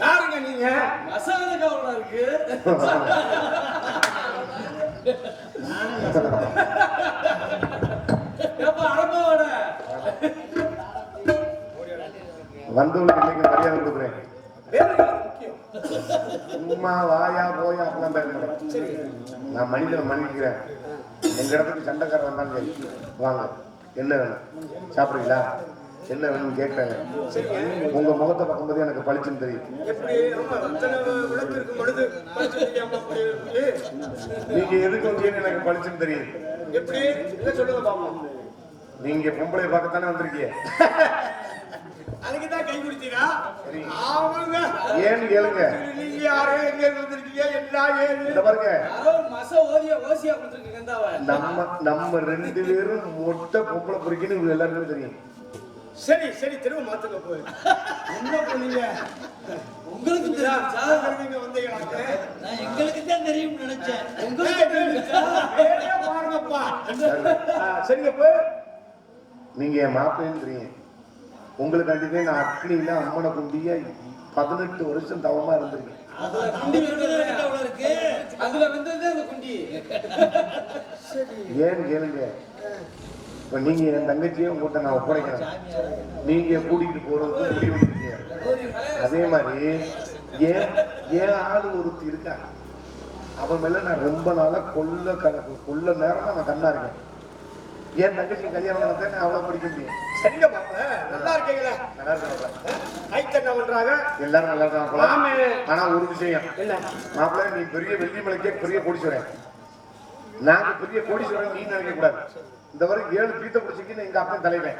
யாருங்க நீங்க? மசாலா கவலை இருக்கு வந்தவங்களுக்கு இன்னைக்கு மரியாதை கொடுக்குறேன். சும்மா வாயா போயா அப்படிலாம் பேசுறேன் நான் மனிதனை மன்னிக்கிறேன். எங்க இடத்துக்கு சண்டைக்காரன் சரி. வாங்க. என்ன வேணும்? சாப்பிடுறீங்களா? என்ன வேணும்னு கேட்கறாங்க உங்க முகத்தை பார்க்கும்போது எனக்கு பளிச்சுன்னு தெரியும் எப்படி? ரொம்ப அத்தனை விளக்கு இருக்கும் பொழுது படிச்சு தெரியாம அப்படி இருக்கு. நீங்க எதுக்கு வந்தீங்கன்னு எனக்கு பளிச்சுன்னு தெரியும் எப்படி? சொல்லுங்க பாப்போம். நீங்க பொம்பளை பார்க்கத்தானே வந்திருக்கீங்க. அதுக்கு தான் கை குடிச்சீரா ஆமாங்க. ஏன்னு கேளுங்க. நீங்க யாரு? எங்க வந்திருக்கீங்க? இந்த பாருங்க. மச ஓதியா ஓசியா கொடுத்துருக்கீங்க இந்தாவ நம்ம நம்ம ரெண்டு பேரும் மொட்டை பொம்பளை பொறுக்கின்னு இவங்க எல்லாருக்குமே தெரியும். சரி சரி திரும்ப மாத்துங்க போய். என்ன பண்ணீங்க? உங்களுக்கு தெரியும் வந்தீங்களாங்க நான் எங்களுக்கு தான் தெரியும்னு நினைச்சேன். உங்களுக்கு தெரியும் பாருங்கப்பா. சரிங்க போய். நீங்க என் மாப்பிள்ளைன்னு தெரியும் உங்களுக்கு அன்றைக்கே நான் அக்னியில அம்மனை குண்டிய பதினெட்டு வருஷம் தவமா இருந்திருக்கேன். அதுல குண்டி இருக்கிறது அவ்வளவு இருக்கு. அதுல வந்தது அந்த குண்டி. ஏன்னு கேளுங்க. இப்ப நீங்க என் தங்கச்சியை உங்கள்கிட்ட நான் ஒப்படைக்கிறேன். நீங்க கூட்டிகிட்டு போறதுக்கு முடிவு பண்ணிருக்கீங்க அதே மாதிரி ஏன் ஏன் ஆளு ஒருத்தி இருக்கா? அவன் மேல நான் ரொம்ப நாளா கொல்ல கணக்கு கொல்ல நேரம் நான் கண்ணா இருக்கேன். என் தங்கச்சி கல்யாணம் நடத்த நான் அவ்வளவு பிடிக்க முடியும்? சரிங்க நல்லா இருக்கீங்களா? நல்லா இருக்கேன் என்ன பண்றாங்க? எல்லாரும் நல்லா இருக்காங்க போல. ஆமே. ஆனா ஒரு விஷயம் மாப்பிள்ளை நீ பெரிய வெள்ளி மலைக்கே பெரிய கோடீஸ்வரன். நாங்க பெரிய கோடீஸ்வரன் நீ நினைக்க கூடாது. இந்த வரைக்கும் ஏழு பீத்த குடிச்சுக்கின்னு எங்க அப்பா தலைவன்.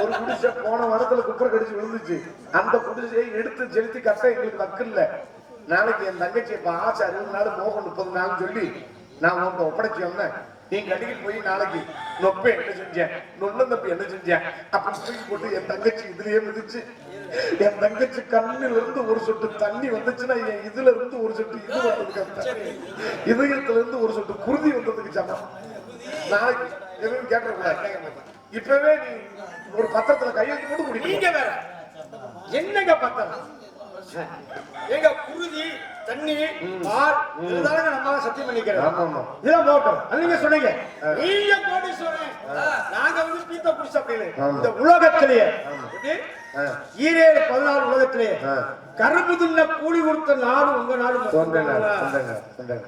ஒரு குடிசை போன வாரத்துல குப்பரை கடிச்சு விழுந்துச்சு. அந்த குடிசையை எடுத்து செலுத்தி கட்ட எங்களுக்கு வக்கு இல்ல. நாளைக்கு என் தங்கச்சி இப்ப ஆச்சு அறுபது நாள் போக முப்பது நாள் சொல்லி நான் உன்கிட்ட ஒப்படைச்சு வந்தேன் நீ கட்டிக்கிட்டு போய் நாளைக்கு நொப்ப என்ன செஞ்சேன் நொண்ண தப்பி என்ன செஞ்சேன் அப்படி போட்டு என் தங்கச்சி இதுலயே மிதிச்சு என் தங்கச்சி கண்ணில இருந்து ஒரு சொட்டு தண்ணி வந்துச்சுன்னா என் இதுல இருந்து ஒரு சொட்டு இது வந்ததுக்கு. இதயத்துல இருந்து ஒரு சொட்டு குருதி வந்ததுக்கு சமம் நாளைக்கு எதுவும் கேட்கக்கூடாது இப்பவே நீ ஒரு பத்திரத்துல கையெழுத்து போட்டு நீங்க வேற. என்னங்க பத்தம் எங்க குருதி தண்ணி பால் இதுதானங்க நம்ம சத்தியம் பண்ணிக்கிறோம் இதெல்லாம் போட்டோம். நீங்க சொன்னீங்க. நீங்க கோடீஸ்வரன். நாங்க வந்து பீத்த குடிச்சு அப்படின்னு. இந்த உலகத்திலேயே ஈரேழு பதினாறு உலகத்திலேயே ஆ. கரும்பு தின்ன கூலி கொடுத்த நாடு உங்க நாடு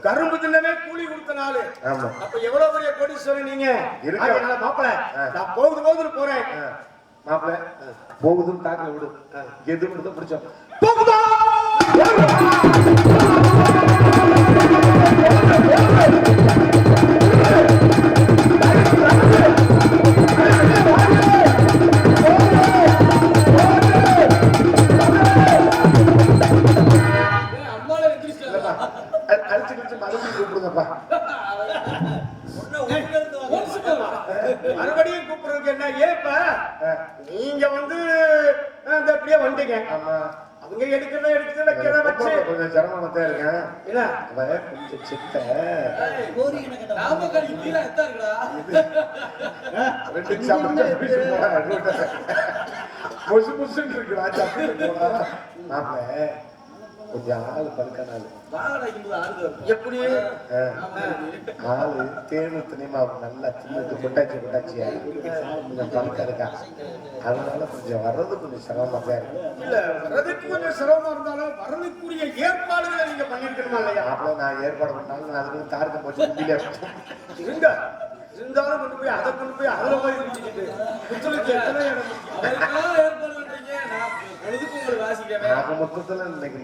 கரும்பு தின்னவே கூலி கொடுத்த நாடு. அப்ப எவ்வளவு பெரிய கோடீஸ்வரன் நீங்க? மாப்பிள. நான் போகுது போகுது போறேன். ஆ, மாப்பிள்ளை போகுதுன்னு தாக்கல விடு. எது விடுதோ பிடிச்சோம் போகுதா? ரெண்டு சாப்பிட்டு முசு முசுன்னு இருக்குடா சாப்பிட்டு போனா. மாப்பிள்ள கொஞ்சம் ஆள் ஆடுது எப்படி. ஆளு தேனு துணிமா நல்லா தின்னுட்டு கொட்டாச்சி கொட்டாச்சியா கொஞ்சம் பழுக்க இருக்கா அதனால கொஞ்சம் வர்றது கொஞ்சம் சிரமமா தான் இருக்கு. இல்ல வர்றதுக்கு கொஞ்சம் சிரமமா இருந்தாலும் வர்றதுக்குரிய ஏற்பாடுகளை நீங்க பண்ணிருக்கணுமா இல்லையா? நான் ஏற்பாடு பண்ணாலும் நான் அதுக்கு தாருக்கு போச்சு இருங்க. இருந்தாலும் கொண்டு போய் அதை கொண்டு போய் அதுல போய் புத்தலுக்கு எத்தனை இடம் அதெல்லாம் ஏற்பாடு பண்றீங்க நான் பொழுதுக்கு உங்களுக்கு வாசிக்கவே ஆக மொத்தத்துல இன்னைக்கு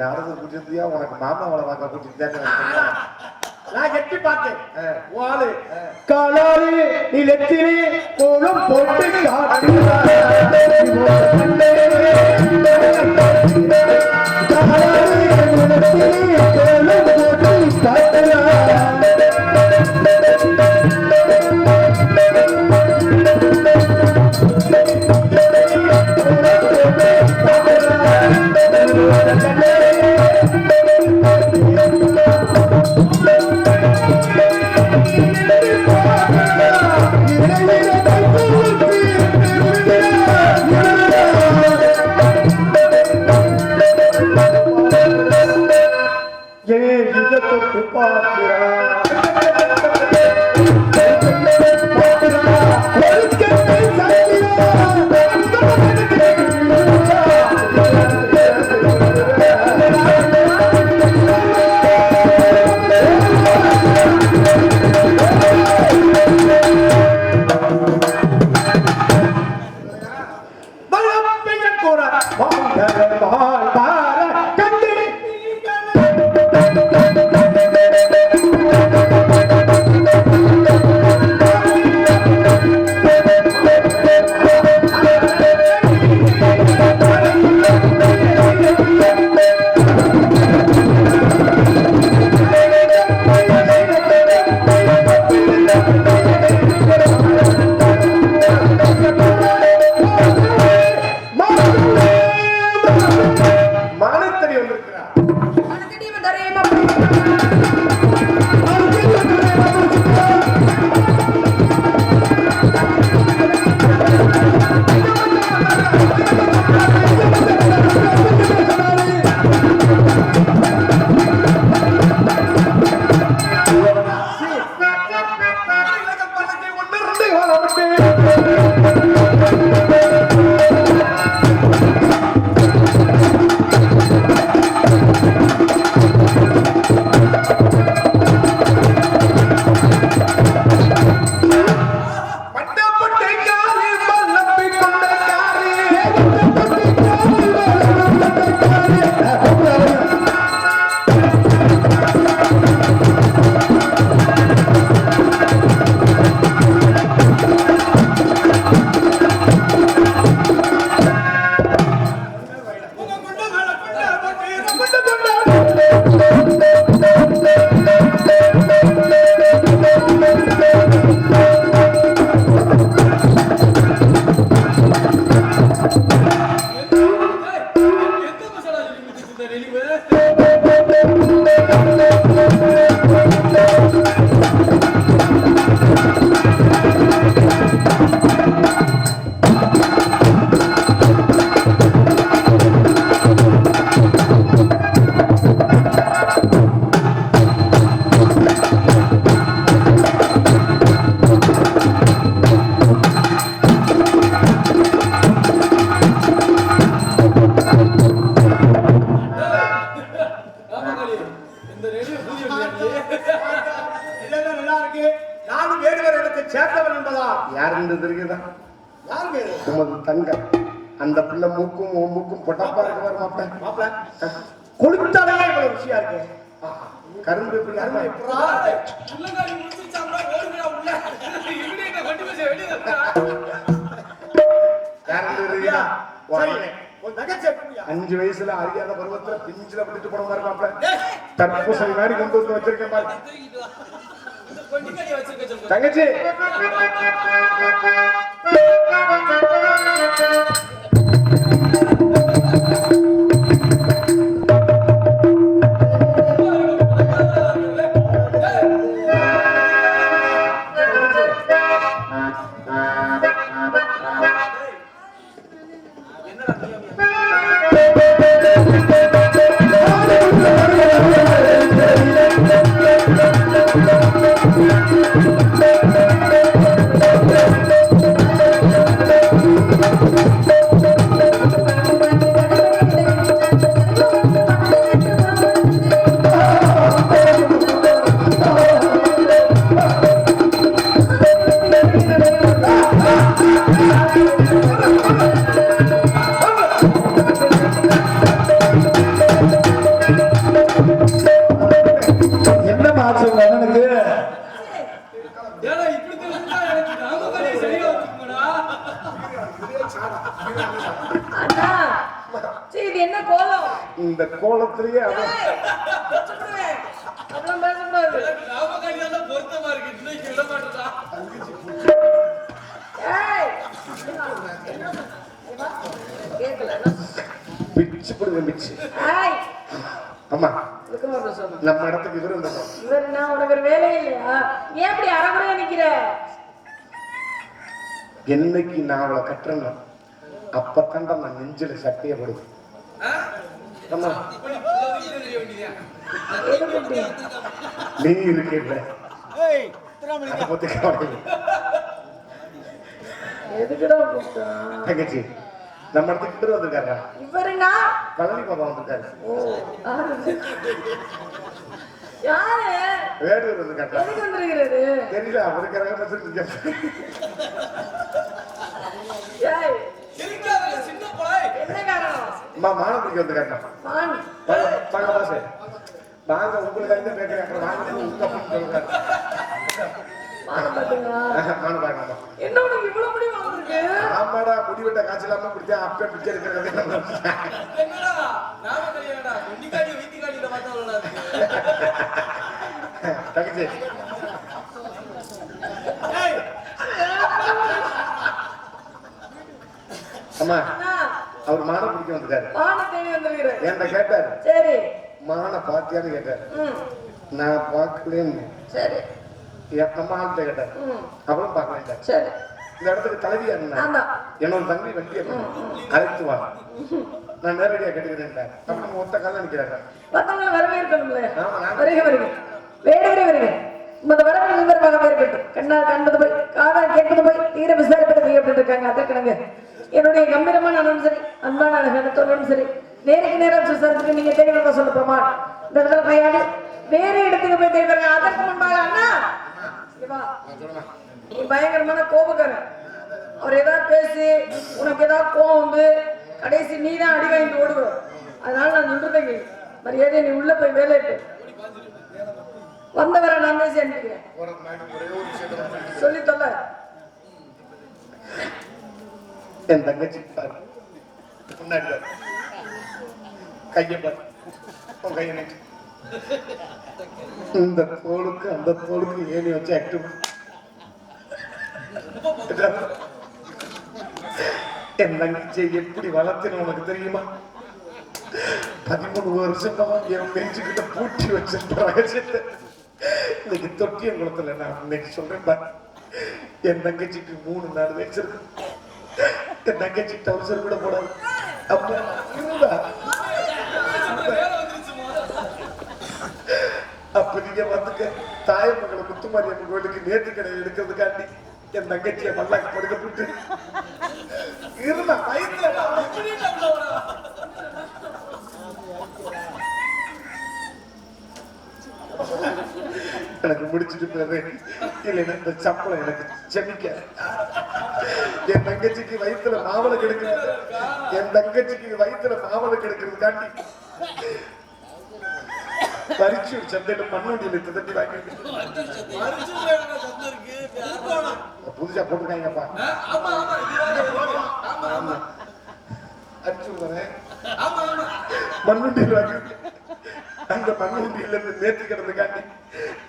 உனக்கு மாமா அவளை பார்க்க கூட்டிட்டு நான் எட்டி பார்த்தேன். வாளு காலாறு நிலத்திலே கோலம் போட்டு Thank Bye. மானத்தடி வந்திருக்கிறார் உனக்கு இவன் தெரியுமா யார் என்று தெரியுதா? யார் வேறு உமது தங்கம் அந்த பிள்ளை மூக்கும் மூக்கும் பொட்டப்பா இருக்கு மாப்பிள்ளை. மாப்பிள்ள கொளுத்தாலே இவ்வளவு ருசியா இருக்கு? கரும்பு? அஞ்சு வயசுல அறியாத பருவத்துல பிஞ்சில விட்டுட்டு போன மாதிரி தர்பூசணி மாதிரி கொண்டு வந்து வச்சிருக்கேன் பாரு. தங்கச்சி. பொருத்தமா இருக்கு. இன்னைக்கு விட பிச்சு பிச்சு. ஆமா. நம்ம இடத்துக்கு இவரு இவர் என்ன உனக்கு ஒரு வேலையே இல்லையா? ஏன் இப்படி அறகுறையா நிக்கிற? என்னைக்கு நான் அவளை கட்டுறேன்னா அப்பத்தாண்டா நான் நெஞ்சில சட்டையை போடுவேன்? ஆமா நீ கூப்பிட்டான் தங்கச்சி நம்ம இடத்துக்கு கிட்ட வந்திருக்காரு இவருனா பழனி பாபா வந்திருக்காரு. யாரு? வேடூர் வந்திருக்காரு எதுக்கு வந்திருக்கிறது தெரியல அவருக்கு பாத்தீங்களா? மானம் பாருங்கம்மா என்ன உனக்கு இவ்வளவு முடி வளர்ந்துருக்கு ஆமாடா முடிவெட்ட காய்ச்சலாம பிடிச்சா அப்பே பிச்சை இருக்கிறது ஏய்! அம்மா. அவர் மானம் பிடிக்க வந்திருக்காரு. மானை தேடி வந்திருக்கிறேன் என்கிட்ட கேட்டாரு. சரி. மானை பாத்தியான்னு கேட்டாரு. நான் பார்க்கலன்னு. சரி. அம்மாள்கிட்ட கேட்டாரு. அவரும் பார்க்கல சரி. இந்த இடத்துக்கு தான் என்னோட தம்பி வண்டியை அழைத்து வா. நான் நேரடியா கேட்டுக்கிறேன் அப்படின்னு ஒத்த காலம் நிக்கிறாங்க மத்தவங்களை வரவேற்கணும்ல ஆமா, நான் வருக வருக. வேறு வருக உமது வரவு விவரமாக இருக்கட்டும். கண்ணால் காண்பது போய் காதால் கேட்பது போய் தீர விசாரிப்பது அப்படின்னு இருக்காங்க என்னுடைய கம்பீரமான அண்ணனும் சரி அன்பான அழகான சரி நேருக்கு நேரம் விசாரிச்சுட்டு நீங்க தேடி வந்தா சொல்ல போமா? இந்த இடத்துல பையாடி வேற இடத்துக்கு போய் தேடி அதற்கு முன்பாக அண்ணா. நீ பயங்கரமான கோபக்காரன். அவர் ஏதாவது பேசி உனக்கு ஏதாவது கோவம் வந்து கடைசி நீ தான் அடி வாங்கிட்டு ஓடுவ அதனால நான் சொல்றதை கேளு மரியாதை நீ உள்ள போய் வேலையிட்டு வந்தவரை நான் பேசி அனுப்பிக்கிறேன். சொல்லி தொல்ல. என் தங்கச்சி பாரு முன்னாடி கையை பாரு. உன் இந்த தோளுக்கு அந்த தோளுக்கு ஏணி வச்சு ஆக்டிவ் என் தங்கச்சியை எப்படி வளர்த்துன்னு உனக்கு தெரியுமா? பதிமூணு வருஷமா என் பெஞ்சுக்கிட்ட பூட்டி வச்சிருந்த இன்னைக்கு தொட்டிய குளத்துல நான் இன்னைக்கு சொல்றேன் பா என் தங்கச்சிக்கு மூணு நாலு வயசு இருக்கு. தங்கச்சி டவுசர் கூட போடாது. அப்ப இருந்தா அப்ப நீங்க வந்துக்க தாயமங்கலம் முத்துமாரியம்மன் கோயிலுக்கு நேற்று கடை எடுக்கிறதுக்காண்டி என் தங்கச்சியை மல்லாக்கு படுக்க போட்டு இருந்தா எனக்கு முடிச்சுட்டு போயிரு இல்லைன்னா இந்த சம்பளம் எனக்கு செமிக்க. என் தங்கச்சிக்கு வயிற்றுல மாவளை கெடுக்கிறது. என் தங்கச்சிக்கு வயித்துல மாவளை கெடுக்கிறதுக்காண்டி பறிச்சு சந்தையில மண்ணூடியில திதட்டி வாங்கிட்டு புதுசா போட்டுருக்காங்கப்பா. ஆமா. ஆமா அடிச்சு மண்ணுண்டியில் வாங்கி அந்த மண்ணுண்டியில இருந்து நேற்று கிடந்துக்காண்டி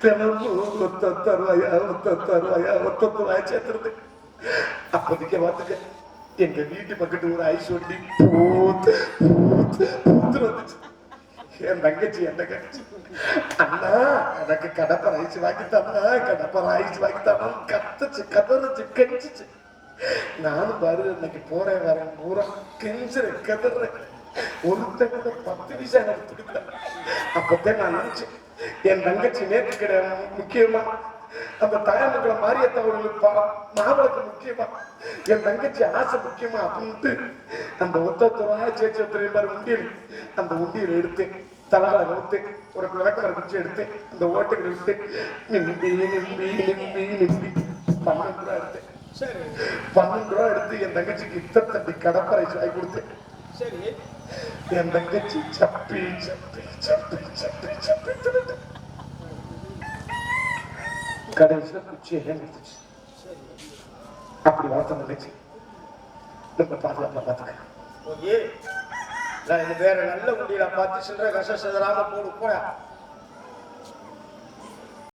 தினமும் ஒத்த தருவாயா ஒத்த தருவாயா ஒத்த ரூபாயா சேர்த்துறது அப்போதைக்கு பார்த்துக்க எங்க வீட்டு பக்கத்து ஒரு ஐஸ் ஒட்டி பூத்து பூத்து பூத்து வந்துச்சு. என் தங்கச்சி என்ன கட்சி அண்ணா எனக்கு கடப்பர் ஐஸ் வாங்கித்தானா கடப்பர் ஐஸ் வாங்கித்தானா கத்துச்சு கதறுச்சு கெஞ்சிச்சு. நானும் பாரு இன்னைக்கு போறேன் வரேன். பூரா கெஞ்சுறேன் கதறேன். ஒருத்தங்க பத்து நிமிஷம் எனக்கு கொடுக்கல அப்பதான் நான் நினைச்சேன் என் தங்கச்சி நேற்று கிடையாது முக்கியமா அந்த தாயமக்களை மாரியத்தவர்களுக்கு மாவளுக்கு முக்கியமா. என் தங்கச்சி ஆசை முக்கியமா அப்படின்ட்டு அந்த ஒத்தொத்தரா சேச்சி ஒத்தரை மாதிரி உண்டியல்? அந்த உண்டியல் எடுத்து தலைவரை வகுத்து ஒரு விளக்கரை பிடிச்சி எடுத்து அந்த ஓட்டுகளை விட்டு நிம்பி நிம்பி நிம்பி நிம்பி. பன்னெண்டு ரூபா எடுத்தேன். பன்னெண்டு ரூபா எடுத்து என் தங்கச்சிக்கு இத்த தட்டி கடப்பரை வாங்கி கொடுத்தேன் சரி. என் தங்கச்சி சப்பி சப்பி சப்பி சப்பி சப்பி தின்னுட்டு. கடைசியில குச்சியை ஏந்துச்சு அப்படி வளர்த்த நினைச்சு. நம்ம பாதுகாப்பா பார்த்துக்கிறேன் நான் வேற நல்ல முடியல பார்த்து சில்லற கச சதராம போடு போறேன்